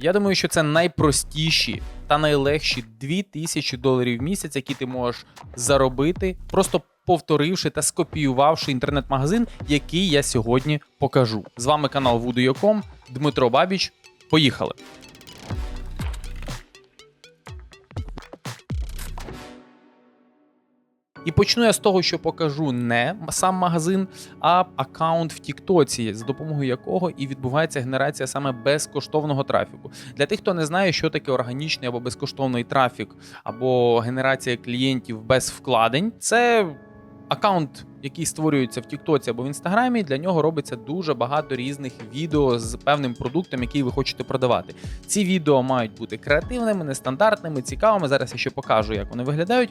Я думаю, що це найпростіші та найлегші 2000 доларів в місяць, які ти можеш заробити, просто повторивши та скопіювавши інтернет-магазин, який я сьогодні покажу. З вами канал Voodoo.com, Дмитро Бабіч. Поїхали! І почну я з того, що покажу не сам магазин, а аккаунт в Тіктоці, з допомогою якого і відбувається генерація саме безкоштовного трафіку. Для тих, хто не знає, що таке органічний або безкоштовний трафік, або генерація клієнтів без вкладень, це аккаунт, який створюється в Тіктоці або в Інстаграмі. Для нього робиться дуже багато різних відео з певним продуктом, який ви хочете продавати. Ці відео мають бути креативними, нестандартними, цікавими. Зараз я ще покажу, як вони виглядають.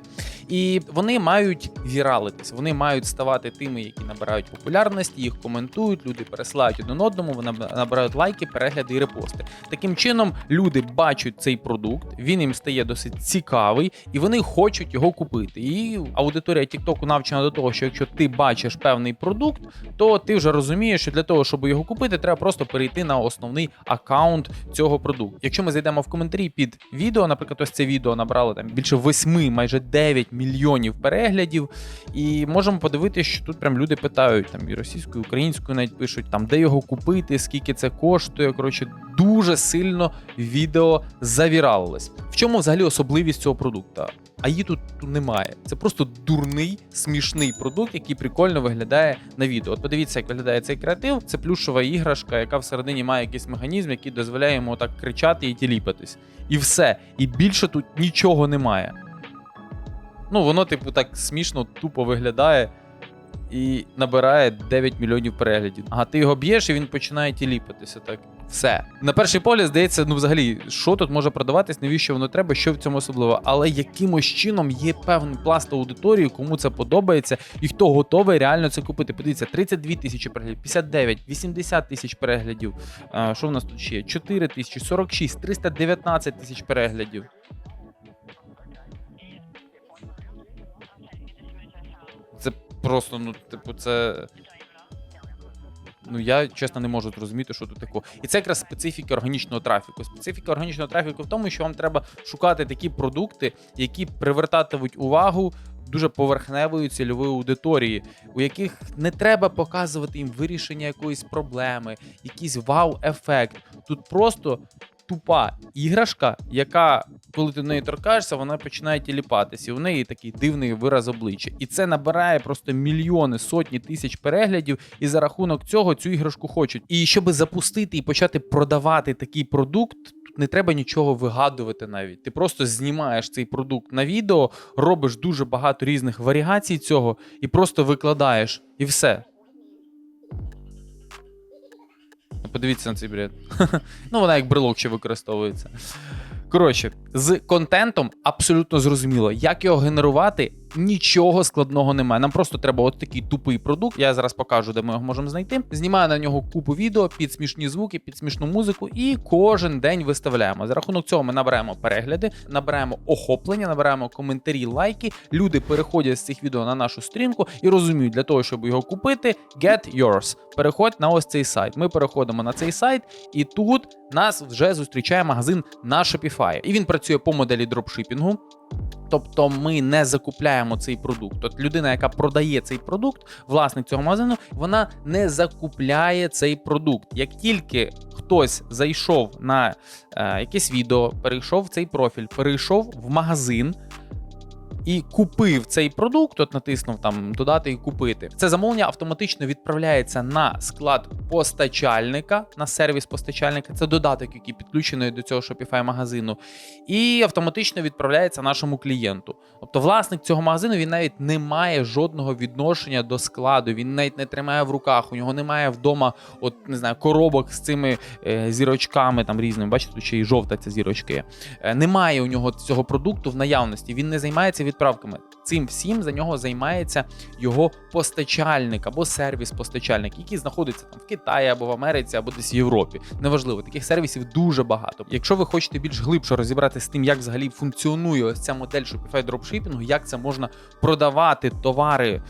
І вони мають віралитись, вони мають ставати тими, які набирають популярності, їх коментують, люди пересилають один одному, вони набирають лайки, перегляди і репости. Таким чином, люди бачать цей продукт, він їм стає досить цікавий, і вони хочуть його купити. І аудиторія TikTok навчена до того, що якщо ти бачиш певний продукт, то ти вже розумієш, що для того, щоб його купити, треба просто перейти на основний аккаунт цього продукту. Якщо ми зайдемо в коментарі під відео, наприклад, ось це відео набрало там більше 8, майже 9 мільйонів переглядів, і можемо подивитися, що тут прям люди питають там і російською, і українською навіть пишуть там, де його купити, скільки це коштує. Коротше, дуже сильно відео завіралилось. В чому взагалі особливість цього продукту? А її тут немає. Це просто дурний, смішний продукт, який прикольно виглядає на відео. От подивіться, як виглядає цей креатив. Це плюшова іграшка, яка всередині має якийсь механізм, який дозволяє йому так кричати і тіліпатись. І все. І більше тут нічого немає. Ну, воно, типу, так смішно, тупо виглядає і набирає 9 мільйонів переглядів. Ага, ти його б'єш, і він починає тіліпатися. Так, все. На перший погляд здається, ну взагалі, що тут може продаватись, навіщо воно треба, що в цьому особливо. Але якимось чином є певний пласт аудиторії, кому це подобається, і хто готовий реально це купити. Подивіться, 32 тисячі переглядів, 59, 80 тисяч переглядів. А, що в нас тут ще? є? 4 тисячі, 46, 319 тисяч переглядів. Це просто, ну, типу, це. Ну, я чесно не можу зрозуміти, що тут такого. І це якраз специфіка органічного трафіку. Специфіка органічного трафіку в тому, що вам треба шукати такі продукти, які привертатимуть увагу дуже поверхневої цільової аудиторії, у яких не треба показувати їм вирішення якоїсь проблеми, якийсь вау-ефект. Тут просто тупа іграшка, яка, коли ти неї торкаєшся, вона починає тіліпатися. І у неї такий дивний вираз обличчя. І це набирає просто мільйони, сотні тисяч переглядів, і за рахунок цього цю іграшку хочуть. І щоб запустити і почати продавати такий продукт. Не треба нічого вигадувати навіть. Ти просто знімаєш цей продукт на відео, робиш дуже багато різних варіацій цього і просто викладаєш, і все. Ну, Подивіться на цей бред. ну, вона як брелок ще використовується. Коротше, з контентом абсолютно зрозуміло, як його генерувати. Нічого складного немає. Нам просто треба от такий тупий продукт. Я зараз покажу, де ми його можемо знайти. Знімаю на нього купу відео під смішні звуки, під смішну музику, і кожен день виставляємо. За рахунок цього ми набираємо перегляди, набираємо охоплення, набираємо коментарі, лайки. Люди переходять з цих відео на нашу сторінку і розуміють, для того, щоб його купити, get yours. Переходь на ось цей сайт. Ми переходимо на цей сайт, і тут нас вже зустрічає магазин на Shopify. І він працює по моделі дропшипінгу. Тобто ми не закупляємо цей продукт. От людина, яка продає цей продукт, власник цього магазину, вона не закупляє цей продукт. Як тільки хтось зайшов на е, якесь відео, перейшов в цей профіль, перейшов в магазин. І купив цей продукт, от натиснув там додати і купити. Це замовлення автоматично відправляється на склад постачальника, на сервіс постачальника. Це додаток, який підключений до цього Shopify магазину, і автоматично відправляється нашому клієнту. Тобто, власник цього магазину він навіть не має жодного відношення до складу. Він навіть не тримає в руках. У нього немає вдома, от не знаю, коробок з цими е, зірочками там різними. Бачите, тут ще й жовта ця зірочка є. Е, немає у нього цього продукту в наявності. Він не займається відправками. Цим всім за нього займається його постачальник або сервіс-постачальник, який знаходиться там в Китаї або в Америці, або десь в Європі. Неважливо, таких сервісів дуже багато. Якщо ви хочете більш глибше розібратися з тим, як взагалі функціонує ось ця модель Shopify дропшипінгу, як це можна продавати товари е,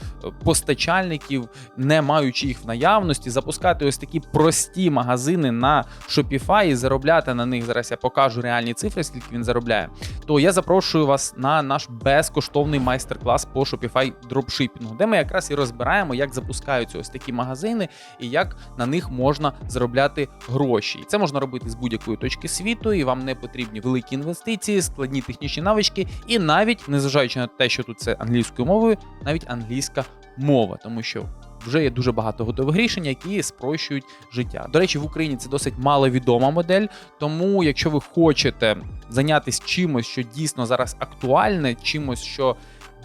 постачальників, не маючи їх в наявності, запускати ось такі прості магазини на Shopify і заробляти на них. Зараз я покажу реальні цифри, скільки він заробляє. То я запрошую вас на наш безкоштовний майстер-клас по Shopify дропшипінгу, де ми якраз і розбираємо, як запускаються ось такі магазини і як на них можна заробляти гроші. І це можна робити з будь-якої точки світу, і вам не потрібні великі інвестиції, складні технічні навички, і навіть незважаючи на те, що тут це англійською мовою, навіть англійська мова, тому що. Вже є дуже багато готових рішень, які спрощують життя. До речі, в Україні це досить маловідома модель. Тому, якщо ви хочете зайнятися чимось, що дійсно зараз актуальне, чимось, що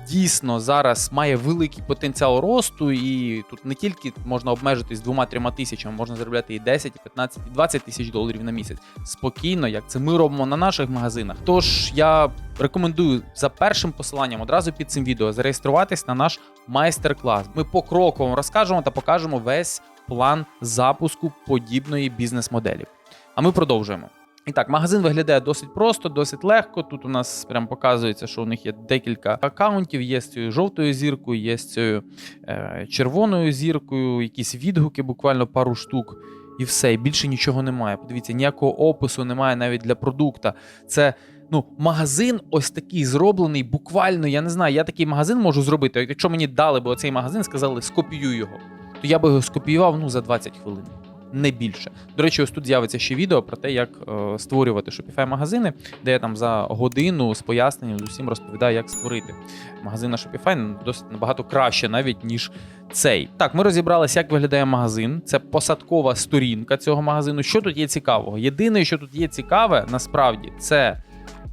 дійсно зараз має великий потенціал росту, і тут не тільки можна обмежитись двома-трьома тисячами, можна заробляти і 10, і 15, і 20 тисяч доларів на місяць спокійно, як це ми робимо на наших магазинах. Тож я рекомендую за першим посиланням одразу під цим відео зареєструватись на наш майстер-клас. Ми покроково розкажемо та покажемо весь план запуску подібної бізнес-моделі. А ми продовжуємо. І так, магазин виглядає досить просто, досить легко. Тут у нас прям показується, що у них є декілька акаунтів. Є з цією жовтою зіркою, є з цією е, червоною зіркою, якісь відгуки, буквально пару штук. І все, і більше нічого немає. Подивіться, ніякого опису немає навіть для продукта. Це ну, магазин ось такий зроблений, буквально, я не знаю, я такий магазин можу зробити. Якщо мені дали б оцей магазин, сказали, скопіюй його, то я би його скопіював ну, за 20 хвилин. Не більше. До речі, ось тут з'явиться ще відео про те, як е, створювати Shopify магазини, де я там за годину з поясненням з усім розповідаю, як створити магазин на Shopify ну, досить набагато краще, навіть ніж цей. Так, ми розібралися, як виглядає магазин. Це посадкова сторінка цього магазину. Що тут є цікавого? Єдине, що тут є цікаве, насправді, це.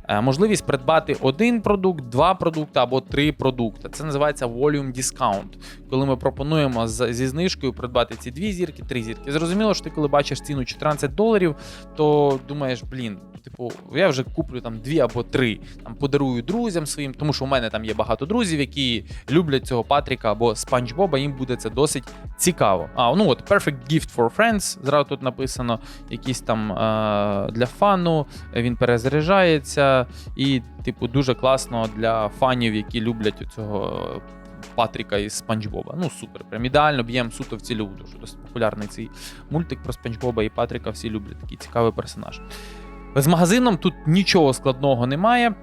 е, Можливість придбати один продукт, два продукти або три продукти. Це називається Volume Discount. Коли ми пропонуємо зі знижкою придбати ці дві зірки, три зірки. Зрозуміло, що ти коли бачиш ціну 14 доларів, то думаєш, блін, типу, я вже куплю там дві або три. Там подарую друзям своїм, тому що у мене там є багато друзів, які люблять цього Патріка або Спанч Боба. Їм буде це досить цікаво. А ну от Perfect Gift for Friends. Зразу тут написано якісь там е- для фану. Він перезаряджається, і, типу, дуже класно для фанів, які люблять цього. Патріка із Спанч Боба. Ну супер, прям ідеально б'ємо суто в цілю, що досить популярний цей мультик про Спанч Боба і Патріка. Всі люблять такий цікавий персонаж. З магазином тут нічого складного немає.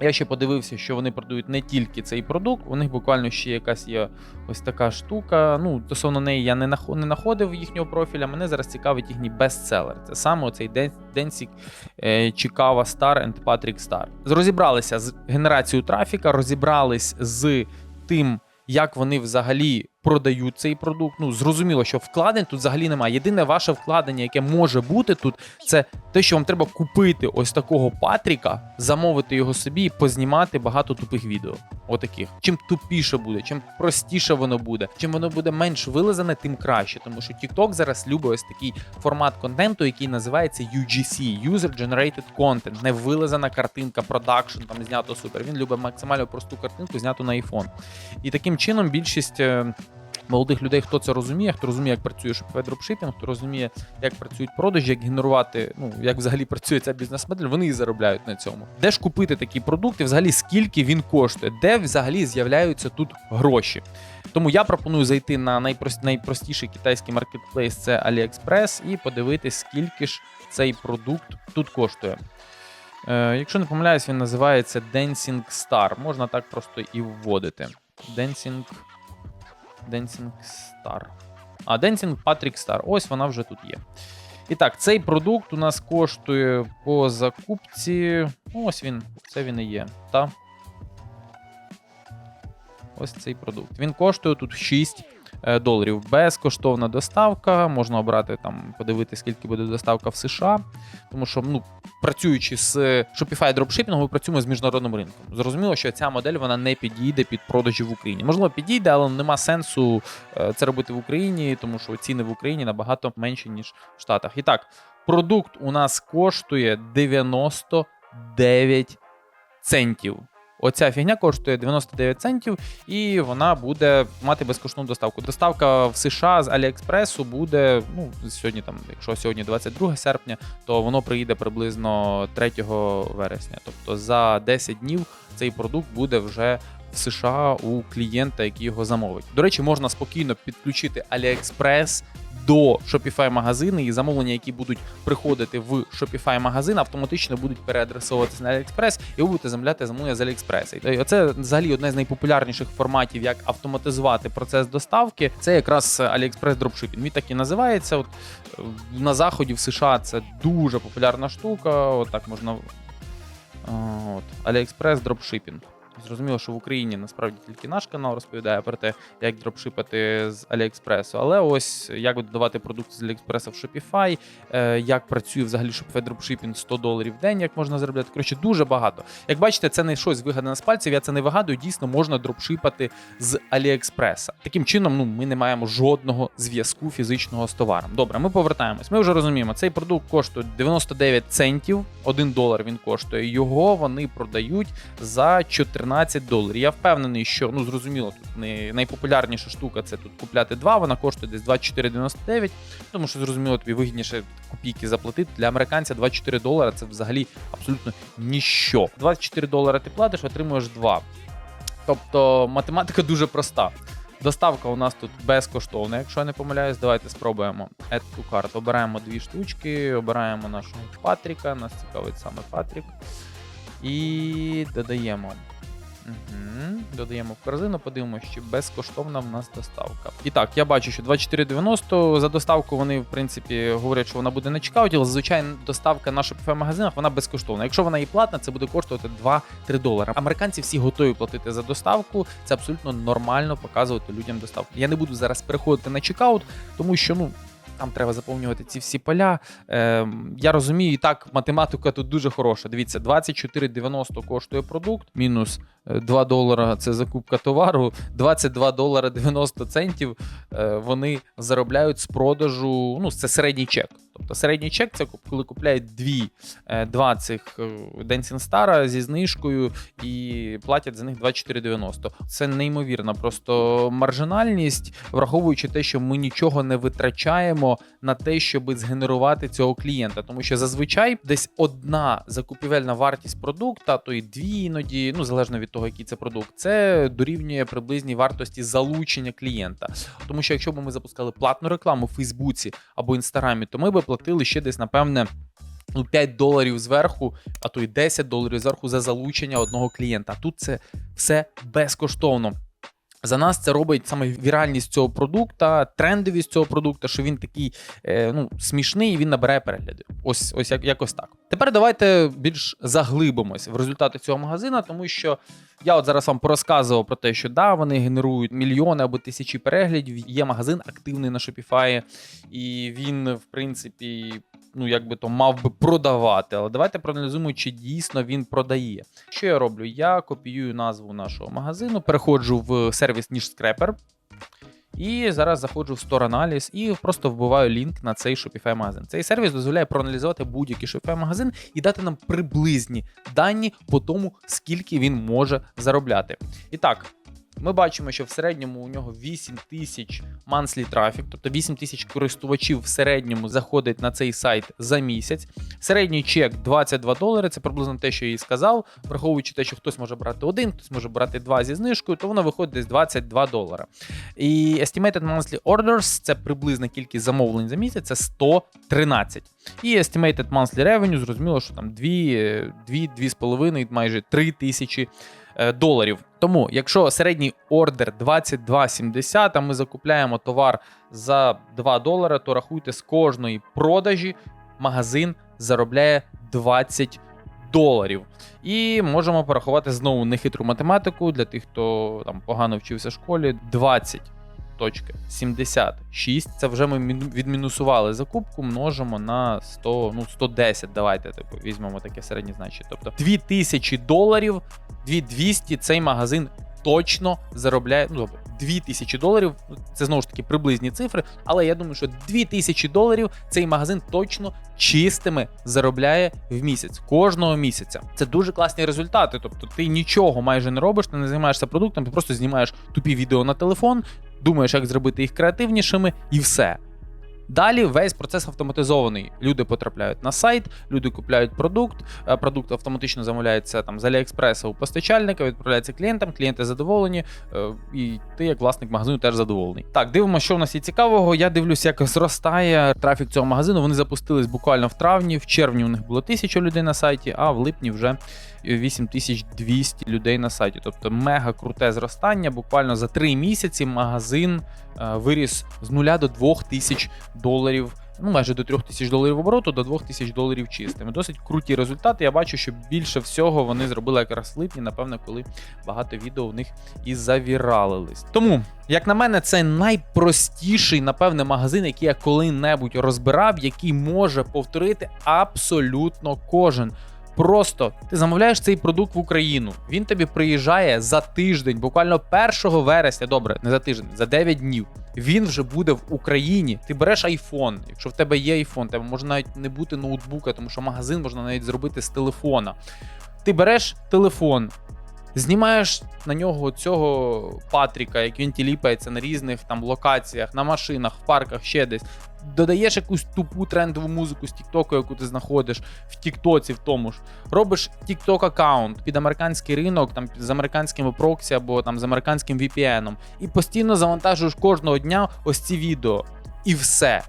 Я ще подивився, що вони продають не тільки цей продукт, у них буквально ще якась є ось така штука. Ну, стосовно неї я не знаходив їхнього профіля. Мене зараз цікавить їхній бестселер. Це саме оцей Ден- Денсік Чикава Star Patrick Star. Розібралися з генерацією трафіка, розібрались з тим, як вони взагалі продають цей продукт. Ну, зрозуміло, що вкладень тут взагалі немає. Єдине ваше вкладення, яке може бути тут, це те, що вам треба купити ось такого Патріка, замовити його собі і познімати багато тупих відео. Отаких. Чим тупіше буде, чим простіше воно буде, чим воно буде менш вилизане, тим краще. Тому що TikTok зараз любить ось такий формат контенту, який називається UGC User Generated Content. Не вилизана картинка, продакшн, там знято супер. Він любить максимально просту картинку, зняту на iPhone. І таким чином більшість. Молодих людей, хто це розуміє, хто розуміє, як працює дропшипінг, хто розуміє, як працюють продажі, як генерувати, ну як взагалі працює ця бізнес-модель, вони і заробляють на цьому. Де ж купити такі продукти, взагалі скільки він коштує, де взагалі з'являються тут гроші. Тому я пропоную зайти на найпрост, найпростіший китайський маркетплейс, це AliExpress, і подивитись, скільки ж цей продукт тут коштує. Е, якщо не помиляюсь, він називається Dancing Star. Можна так просто і вводити. Dancing Dancing Star. А, Dancing Patrick Star. Ось вона вже тут є. І так, цей продукт у нас коштує по закупці. Ось він, це він і є. Та. Ось цей продукт. Він коштує тут 6 е, доларів. Безкоштовна доставка. Можна обрати там, подивитися, скільки буде доставка в США. Тому що, ну, працюючи з Shopify дропшипінгом, ми працюємо з міжнародним ринком. Зрозуміло, що ця модель вона не підійде під продажі в Україні. Можливо, підійде, але нема сенсу е, це робити в Україні, тому що ціни в Україні набагато менші, ніж в Штатах. І так, продукт у нас коштує 99 центів. Оця фігня коштує 99 центів, і вона буде мати безкоштовну доставку. Доставка в США з Аліекспресу буде ну сьогодні, там, якщо сьогодні 22 серпня, то воно приїде приблизно 3 вересня. Тобто за 10 днів цей продукт буде вже в США у клієнта, який його замовить. До речі, можна спокійно підключити AliExpress до Shopify магазину, і замовлення, які будуть приходити в Shopify магазин, автоматично будуть переадресовуватися на AliExpress, і ви будете замовляти замовлення з AliExpress. І Це взагалі одне з найпопулярніших форматів, як автоматизувати процес доставки. Це якраз AliExpress Dropshipping. Він так і називається. От е, на заході в США це дуже популярна штука. От так можна. А, От, AliExpress Dropshipping. Зрозуміло, що в Україні насправді тільки наш канал розповідає про те, як дропшипати з Аліекспресу. Але ось як додавати продукти з Аліекспреса в Shopify, е, як працює взагалі Shopify дропшипінг 100 доларів в день, як можна заробляти. Коротше, дуже багато. Як бачите, це не щось вигадане з пальців, я це не вигадую. Дійсно можна дропшипати з Аліекспреса. Таким чином, ну ми не маємо жодного зв'язку фізичного з товаром. Добре, ми повертаємось. Ми вже розуміємо, цей продукт коштує 99 центів, 1 долар він коштує. Його вони продають за 14 доларів. Я впевнений, що ну зрозуміло, тут не найпопулярніша штука це тут купляти два. Вона коштує десь 24,99, тому що зрозуміло, тобі вигідніше копійки заплатити. Для американця 24 долара це взагалі абсолютно ніщо. 24 долари ти платиш, отримуєш 2. Тобто математика дуже проста. Доставка у нас тут безкоштовна, якщо я не помиляюсь, давайте спробуємо Add to. Обираємо дві штучки, обираємо нашого Патріка, нас цікавить саме Патрік. І додаємо. Угу. Додаємо в корзину, подивимося, чи безкоштовна в нас доставка. І так, я бачу, що 24,90 за доставку вони, в принципі, говорять, що вона буде на чекауті, але зазвичай доставка на Shopify магазинах вона безкоштовна. Якщо вона і платна, це буде коштувати 2-3 долари. Американці всі готові платити за доставку. Це абсолютно нормально показувати людям доставку. Я не буду зараз переходити на чекаут, тому що ну. Там треба заповнювати ці всі поля. Е, я розумію, і так математика тут дуже хороша. Дивіться, 24,90 коштує продукт, мінус 2 долара це закупка товару, 22 долара 90 центів е, вони заробляють з продажу. Ну, це середній чек. Тобто середній чек це коли купляють дві, е, два цих Dancing Star зі знижкою і платять за них 24,90. Це неймовірна просто маржинальність, враховуючи те, що ми нічого не витрачаємо на те, щоб згенерувати цього клієнта. Тому що зазвичай десь одна закупівельна вартість продукта, то і дві іноді, ну залежно від того, який це продукт, це дорівнює приблизній вартості залучення клієнта. Тому що якщо б ми запускали платну рекламу в Фейсбуці або Інстаграмі, то ми би платили ще десь, напевне. Ну, 5 доларів зверху, а то й 10 доларів зверху за залучення одного клієнта. Тут це все безкоштовно. За нас це робить саме віральність цього продукта, трендовість цього продукту, що він такий е, ну, смішний і він набирає перегляди. Ось ось як, якось так. Тепер давайте більш заглибимось в результати цього магазина, тому що я от зараз вам порозказував про те, що да, вони генерують мільйони або тисячі переглядів. Є магазин активний на Shopify, і він, в принципі, ну як би то мав би продавати. Але давайте проаналізуємо, чи дійсно він продає. Що я роблю? Я копіюю назву нашого магазину, переходжу в сервіс Niche Scraper. І зараз заходжу в Store Analysis і просто вбиваю лінк на цей Shopify магазин. Цей сервіс дозволяє проаналізувати будь-який Shopify магазин і дати нам приблизні дані по тому, скільки він може заробляти. І так, ми бачимо, що в середньому у нього 8 тисяч monthly трафік, тобто 8 тисяч користувачів в середньому заходить на цей сайт за місяць. Середній чек 22 долари. Це приблизно те, що я і сказав. Враховуючи те, що хтось може брати один, хтось може брати два зі знижкою, то воно виходить десь 22 долара. І estimated monthly orders це приблизна кількість замовлень за місяць, це 113. І estimated monthly revenue, зрозуміло, що там 2, 2, 2,5, майже 3 тисячі доларів. Тому, якщо середній ордер 22,70, а ми закупляємо товар за 2 долари, то рахуйте з кожної продажі магазин заробляє 20 доларів. І можемо порахувати знову нехитру математику для тих, хто там погано вчився в школі. 20 76. Це вже ми відмінусували закупку, множимо на 100, ну 110. Давайте типу, візьмемо таке середнє значення. Тобто 2000 доларів, 2200 цей магазин точно заробляє. Ну добре, 2000 доларів. Це знову ж таки приблизні цифри, але я думаю, що 2000 доларів цей магазин точно чистими заробляє в місяць кожного місяця. Це дуже класні результати. Тобто ти нічого майже не робиш, ти не займаєшся продуктом, ти просто знімаєш тупі відео на телефон, думаєш, як зробити їх креативнішими, і все. Далі весь процес автоматизований. Люди потрапляють на сайт, люди купляють продукт, е, продукт автоматично замовляється там з Аліекспреса у постачальника, відправляється клієнтам, клієнти задоволені, е, і ти, як власник магазину, теж задоволений. Так, дивимося, що в нас є цікавого. Я дивлюся, як зростає трафік цього магазину. Вони запустились буквально в травні. В червні у них було 1000 людей на сайті, а в липні вже 8200 людей на сайті. Тобто мега круте зростання. Буквально за 3 місяці магазин е, виріс з нуля до 2000 доларів. Ну, майже до 3000 тисяч доларів обороту, до 2000 тисяч доларів чистими. Досить круті результати. Я бачу, що більше всього вони зробили якраз в липні, напевно, коли багато відео у них і завіралились. Тому, як на мене, це найпростіший, напевне, магазин, який я коли-небудь розбирав, який може повторити абсолютно кожен. Просто ти замовляєш цей продукт в Україну. Він тобі приїжджає за тиждень, буквально 1 вересня. Добре, не за тиждень, за 9 днів. Він вже буде в Україні. Ти береш iPhone. Якщо в тебе є iPhone, тебе може навіть не бути ноутбука, тому що магазин можна навіть зробити з телефона. Ти береш телефон, знімаєш на нього цього Патріка, як він тіліпається на різних там локаціях, на машинах, в парках, ще десь. Додаєш якусь тупу трендову музику з Тіктоку, яку ти знаходиш в Тіктоці, в тому ж. Робиш TikTok аккаунт під американський ринок, там з американськими проксі або там з американським VPN, і постійно завантажуєш кожного дня ось ці відео. І все.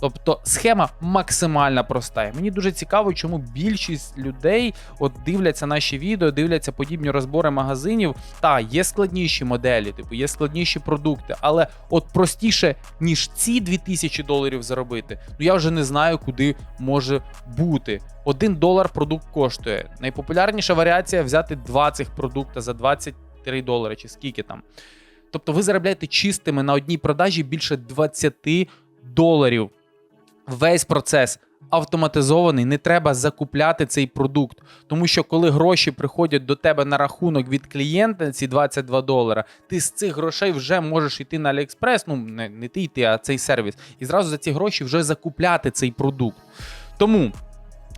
Тобто схема максимально проста. Мені дуже цікаво, чому більшість людей от дивляться наші відео, дивляться подібні розбори магазинів. Та є складніші моделі, типу є складніші продукти, але от простіше, ніж ці 2000 доларів заробити, ну я вже не знаю, куди може бути. Один долар продукт коштує. Найпопулярніша варіація взяти два цих продукта за 23 долари, чи скільки там. Тобто ви заробляєте чистими на одній продажі більше 20 доларів. Весь процес автоматизований, не треба закупляти цей продукт. Тому що коли гроші приходять до тебе на рахунок від клієнта, ці 22 долара, ти з цих грошей вже можеш йти на AliExpress, ну не, не ти йти, а цей сервіс, і зразу за ці гроші вже закупляти цей продукт. Тому.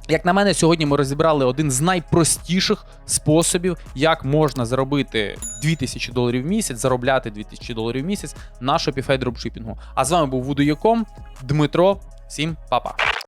Як на мене, сьогодні ми розібрали один з найпростіших способів, як можна заробити 2000 доларів в місяць, заробляти 2000 доларів в місяць на Shopify дропшипінгу. А з вами був Вудоєком, Дмитро. Всім па-па.